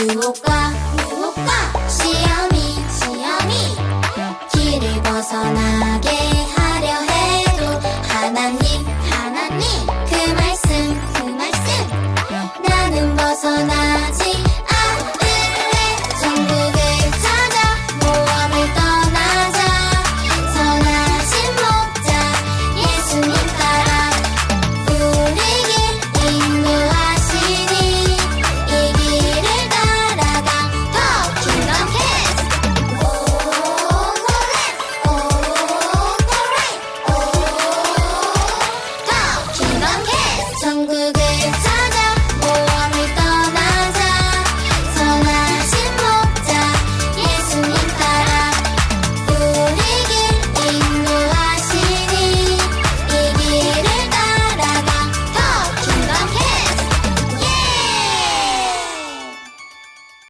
유혹과 유혹과 시험 single day. Time.